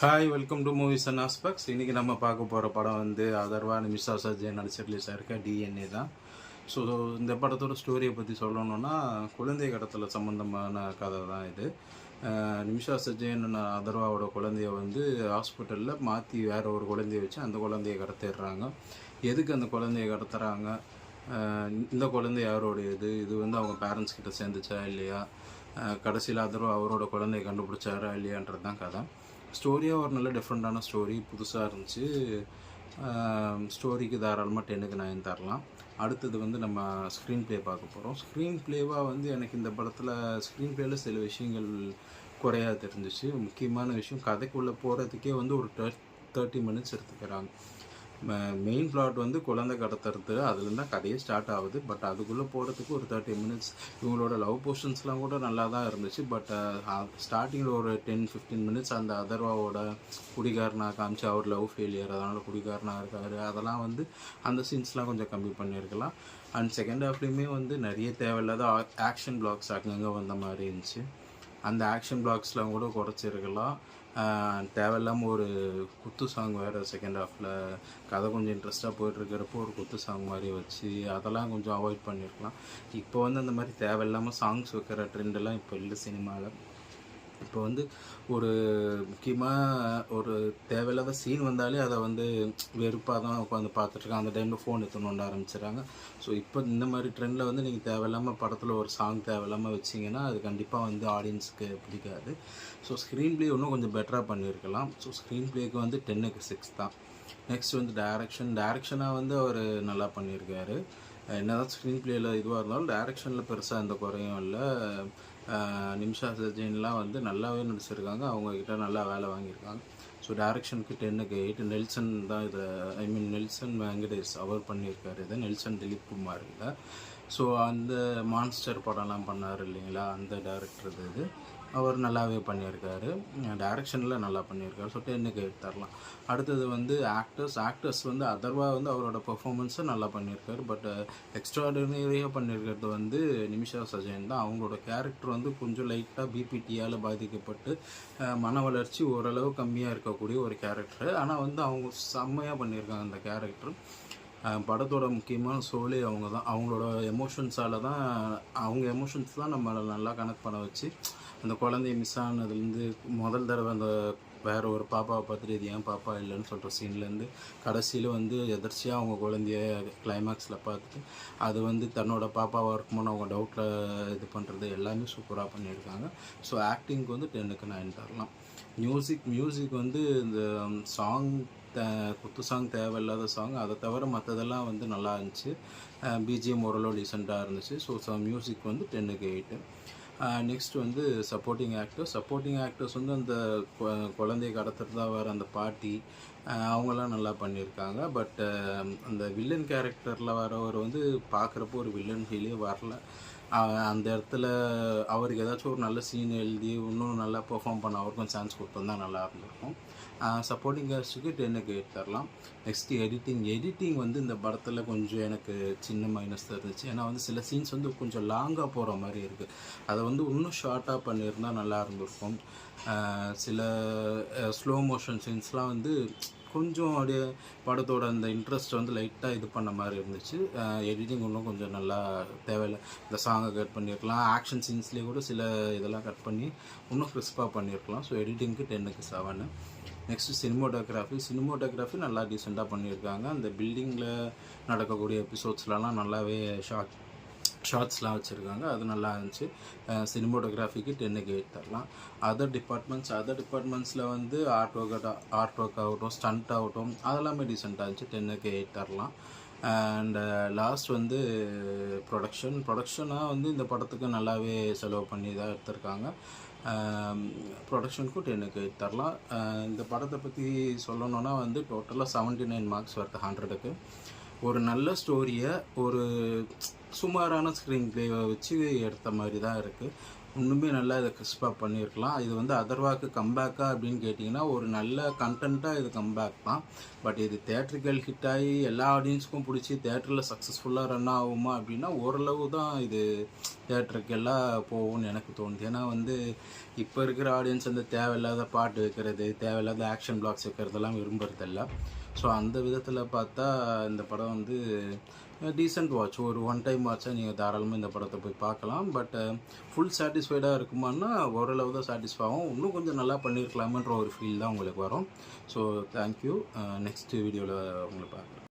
Hi welcome to movies and aspects இன்றைக்கி நம்ம பார்க்க போகிற படம் வந்து அதர்வா நிமிஷா சஜய் நடிச்சு ரிலீஸ் ஆயிருக்க டிஎன்ஏ தான். ஸோ இந்த படத்தோட ஸ்டோரியை பற்றி சொல்லணும்னா குழந்தை கடத்தல சம்மந்தமான கதை தான் இது. நிமிஷா சஜயன் அதர்வாவோட குழந்தைய வந்து ஹாஸ்பிட்டலில் மாற்றி வேற ஒரு குழந்தைய வச்சு அந்த குழந்தைய கடத்திடுறாங்க. எதுக்கு அந்த குழந்தைய கடத்துறாங்க? இந்த குழந்தை யாரோடையது? இது வந்து அவங்க பேரண்ட்ஸ் கிட்ட சேர்ந்துச்சா இல்லையா? கடைசியில் அதர்வா அவரோட குழந்தைய கண்டுபிடிச்சாரா இல்லையான்றது தான் கதை. ஸ்டோரியாக ஒரு நல்ல டிஃப்ரெண்ட்டான ஸ்டோரி புதுசாக இருந்துச்சு. ஸ்டோரிக்கு தாராளமாக டென்னுக்கு நைன் தரலாம். அடுத்தது வந்து நம்ம ஸ்க்ரீன் ப்ளே பார்க்க போகிறோம் ஸ்க்ரீன் ப்ளேவாக வந்து எனக்கு இந்த படத்தில் ஸ்க்ரீன் ப்ளேயில் சில விஷயங்கள் குறையா தெரிஞ்சிச்சு. முக்கியமான விஷயம் கதைக்குள்ளே போகிறதுக்கே வந்து ஒரு தேர்ட்டி மினிட்ஸ் எடுத்துக்கிறாங்க. மெயின் பிளாட் வந்து குழந்தை கடத்துறது. அதுலேருந்து தான் கதையே ஸ்டார்ட் ஆகுது. பட் அதுக்குள்ளே போகிறதுக்கு ஒரு தேர்ட்டி மினிட்ஸ் இவங்களோட லவ் போர்ஷன்ஸ்லாம் கூட நல்லா தான் இருந்துச்சு பட் ஸ்டார்டிங்கில் ஒரு டென் ஃபிஃப்டீன் மினிட்ஸ் அந்த அதர்வாவோட குடிகாரனாக காமிச்சு அவர் லவ் ஃபெயிலியர் அதனால் குடிகாரனாக இருக்கார். அதெல்லாம் வந்து அந்த சீன்ஸ்லாம் கொஞ்சம் கம்மி பண்ணியிருக்கலாம். அண்ட் செகண்ட் ஹாஃப்லேயுமே வந்து நிறைய தேவையில்லாத ஆக்ஷன் பிளாக்ஸ் அங்கங்கே வந்த மாதிரி இருந்துச்சு. அந்த ஆக்ஷன் பிளாக்ஸ்லாம் கூட குறைச்சிருக்கலாம். தேவையில்லாமல் ஒரு குத்து சாங் வேறு செகண்ட் ஹாஃபில் கதை கொஞ்சம் இன்ட்ரெஸ்ட்டாக போயிட்டுருக்கிறப்போ ஒரு குத்து சாங் மாதிரி வச்சு அதெல்லாம் கொஞ்சம் அவாய்ட் பண்ணியிருக்கலாம் இப்போ வந்து அந்த மாதிரி தேவையில்லாமல் சாங்ஸ் வைக்கிற ட்ரெண்டெல்லாம் இப்போ இல்லை சினிமாவில் இப்போ வந்து ஒரு முக்கியமாக ஒரு தேவையில்லாத சீன் வந்தாலே அதை வந்து வெறுப்பாக தான் உட்காந்து பார்த்துட்ருக்காங்க. அந்த டைமில் ஃபோன் எடுத்துன்னு நோண்ட ஆரம்பிச்சிடுறாங்க. ஸோ இப்போ இந்த மாதிரி ட்ரெண்டில் வந்து நீங்கள் தேவையில்லாமல் படத்தில் ஒரு சாங் தேவையில்லாமல் வச்சிங்கன்னா அது கண்டிப்பாக வந்து ஆடியன்ஸ்க்கு பிடிக்காது. ஸோ ஸ்க்ரீன் ப்ளே இன்னும் கொஞ்சம் பெட்டராக பண்ணியிருக்கலாம். ஸோ ஸ்க்ரீன் ப்ளேக்கு வந்து டென்னுக்கு சிக்ஸ் தான். நெக்ஸ்ட் வந்து டேரெக்ஷன் டேரெக்ஷனாக வந்து அவர் நல்லா பண்ணியிருக்காரு. என்னதான் ஸ்க்ரீன் ப்ளேயில் இதுவாக இருந்தாலும் டேரக்ஷனில் பெருசாக எந்த குறையும் இல்லை. நிமிஷா சஜின்லாம் வந்து நல்லாவே நடிச்சிருக்காங்க. அவங்கக்கிட்ட நல்லா வேலை வாங்கியிருக்காங்க. ஸோ டேரக்ஷனுக்கு டென்னுக்கு எயிட் நெல்சன் தான் இதை ஐ மீன் நெல்சன் வெங்கடேஷ் அவர் பண்ணியிருக்காரு இதை. நெல்சன் திலீப் குமார் இல்லை ஸோ அந்த மான்ஸ்டர் படம்லாம் பண்ணார் இல்லைங்களா? அந்த டேரக்டர் இது அவர் நல்லாவே பண்ணியிருக்காரு. டைரக்ஷனில் நல்லா பண்ணியிருக்காரு. ஸோ டென்னுக்கு எயிட் தரலாம். அடுத்தது வந்து ஆக்டர்ஸ் ஆக்டர்ஸ் வந்து அதர்வா வந்து அவரோட பெர்ஃபார்மன்ஸை நல்லா பண்ணியிருக்காரு. பட் எக்ஸ்ட்ராடினரியாக uh, பண்ணியிருக்கிறது வந்து நிமிஷா சஜயன் தான். அவங்களோட கேரக்டர் வந்து கொஞ்சம் லைட்டாக பிபிடியால் பாதிக்கப்பட்டு மன வளர்ச்சி ஓரளவு கம்மியாக இருக்கக்கூடிய ஒரு கேரக்டர் ஆனால் வந்து அவங்க செம்மையாக பண்ணியிருக்காங்க அந்த கேரக்டர் படத்தோட முக்கியமான சோலே அவங்க தான் அவங்களோட எமோஷன்ஸால் தான் அவங்க எமோஷன்ஸ் தான் நம்மளை நல்லா கனெக்ட் பண்ண வச்சு அந்த குழந்தைய மிஸ் ஆனதுலேருந்து முதல் தடவை அந்த வேற ஒரு பாப்பாவை பார்த்துட்டு இது ஏன் பாப்பா இல்லைன்னு சொல்கிற சீன்லேருந்து கடைசியில் வந்து எதர்ச்சியாக அவங்க குழந்தைய கிளைமேக்ஸில் பார்த்துட்டு அது வந்து தன்னோட பாப்பாவாக இருக்குமோன்னு அவங்க டவுட்டில் இது பண்ணுறது எல்லாமே சூப்பராக பண்ணியிருக்காங்க. ஸோ ஆக்டிங்க்கு வந்து டென்னுக்கு நைன் தரலாம் மியூசிக் மியூசிக் வந்து இந்த um, சாங் குத்து சாங் தேவையில்லாத சாங் அதை தவிர மற்றதெல்லாம் வந்து நல்லா இருந்துச்சு. பிஜிஎம் ஓரளவு டீசெண்டாக இருந்துச்சு. ஸோ மியூசிக் வந்து டென்னுக்கு எயிட்டு Uh, நெக்ஸ்ட் வந்து சப்போர்ட்டிங் ஆக்டர்ஸ் சப்போர்ட்டிங் ஆக்டர்ஸ் வந்து அந்த கொ- குழந்தைய கடத்துறதா வர அந்த பாட்டி uh, அவங்களாம் நல்லா பண்ணியிருக்காங்க. பட் um, அந்த வில்லன் கேரக்டரில் வரவர் வந்து பார்க்குறப்போ ஒரு வில்லன் ஃபீலே வரல. Uh, அந்த இடத்துல அவருக்கு ஏதாச்சும் ஒரு நல்ல சீன் எழுதி இன்னும் நல்லா பெர்ஃபார்ம் பண்ண அவருக்கும் சான்ஸ் கொடுத்தா நல்லா இருந்திருக்கும். சப்போர்ட்டிங் கேஸ்ட்டுக்கு டென்னுக்கு எயிட் தரலாம். நெக்ஸ்ட் எடிட்டிங் எடிட்டிங் வந்து இந்த படத்தில் கொஞ்சம் எனக்கு சின்ன மைனஸ் தான் இருந்துச்சு. ஏன்னா வந்து சில சீன்ஸ் வந்து கொஞ்சம் லாங்காக போகிற மாதிரி இருக்குது அதை வந்து இன்னும் ஷார்ட்டாக பண்ணியிருந்தால் நல்லா இருந்திருக்கும். சில ஸ்லோ மோஷன் சீன்ஸ்லாம் வந்து கொஞ்சம் அப்படியே படத்தோட அந்த இன்ட்ரெஸ்ட் வந்து லைட்டாக இது பண்ண மாதிரி இருந்துச்சு. எடிட்டிங் இன்னும் கொஞ்சம் நல்லா தேவையில்லை. இந்த சாங்கை கட் பண்ணியிருக்கலாம். ஆக்ஷன் சீன்ஸ்லேயே கூட சில இதெல்லாம் கட் பண்ணி இன்னும் கிறிஸ்பாக பண்ணியிருக்கலாம். ஸோ எடிட்டிங்க்கு டென்னுக்கு செவனு நெக்ஸ்ட்டு சினிமோட்டோகிராஃபி சினிமோட்டோகிராஃபி நல்லா டீசெண்டாக பண்ணியிருக்காங்க. அந்த பில்டிங்கில் நடக்கக்கூடிய எபிசோட்ஸ்லலாம் நல்லாவே ஷார்ட் ஷார்ட்ஸ்லாம் வச்சுருக்காங்க. அது நல்லா இருந்துச்சு. சினிமோட்டோகிராஃபிக்கு டென்னுக்கு எயிட் தரலாம். அதர் டிபார்ட்மெண்ட்ஸ் அதர் டிபார்ட்மெண்ட்ஸில் வந்து ஆர்ட் ஒர்க் ஆர்ட் ஒர்க் ஆகட்டும் ஸ்டண்ட் ஆகட்டும் அதெல்லாமே டீசெண்டாக இருந்துச்சு. டென்னுக்கு எயிட் தரலாம். அண்ட் லாஸ்ட் வந்து ப்ரொடக்ஷன் ப்ரொடக்ஷனாக வந்து இந்த படத்துக்கு நல்லாவே செலவு பண்ணி தான் எடுத்திருக்காங்க. ப்ரொடக்ஷனுக்கும் டென்னுக்கு தரலாம். இந்த படத்தை பற்றி சொல்லணுன்னா வந்து டோட்டலாக செவன்ட்டி நைன் மார்க்ஸ் வருது ஹண்ட்ரடுக்கு ஒரு நல்ல ஸ்டோரியை ஒரு சுமாரான ஸ்க்ரீன் பிளேவை வச்சு எடுத்த மாதிரி தான் இருக்குது இன்னுமே நல்லா இதை கிறிஸ்பாக பண்ணியிருக்கலாம். இது வந்து அதர்வாக்கு கம்பேக்கா அப்படின்னு கேட்டிங்கன்னா ஒரு நல்ல கண்டென்ட்டாக இது கம்பேக் தான். பட் இது தேட்ரிக்கல் ஹிட் ஆகி எல்லா ஆடியன்ஸுக்கும் பிடிச்சி தேட்டரில் சக்ஸஸ்ஃபுல்லாக ரன் ஆகுமா அப்படின்னா ஓரளவு தான் இது தேட்டருக்கெல்லாம் போகும்னு எனக்கு தோணுது. ஏன்னா வந்து இப்போ இருக்கிற ஆடியன்ஸ் வந்து தேவையில்லாத பாட்டு வைக்கிறது தேவையில்லாத ஆக்ஷன் பிளாக்ஸ் வைக்கிறதெல்லாம் விரும்புறதில்ல. ஸோ அந்த விதத்தில் பார்த்தா இந்த படம் வந்து டீசெண்ட் வாட்ச் ஒரு ஒன் டைம் வாட்சாக நீங்கள் தாராளமாக இந்த படத்தை போய் பார்க்கலாம். பட் ஃபுல் சாட்டிஸ்ஃபைடாக இருக்குமான்னா ஓரளவு தான் சாட்டிஸ்ஃபாகும் இன்னும் கொஞ்சம் நல்லா பண்ணியிருக்கலாமன்ற ஒரு ஃபீல் தான் உங்களுக்கு வரும். ஸோ தேங்க்யூ நெக்ஸ்ட் வீடியோவில் உங்களை பார்க்குறேன்.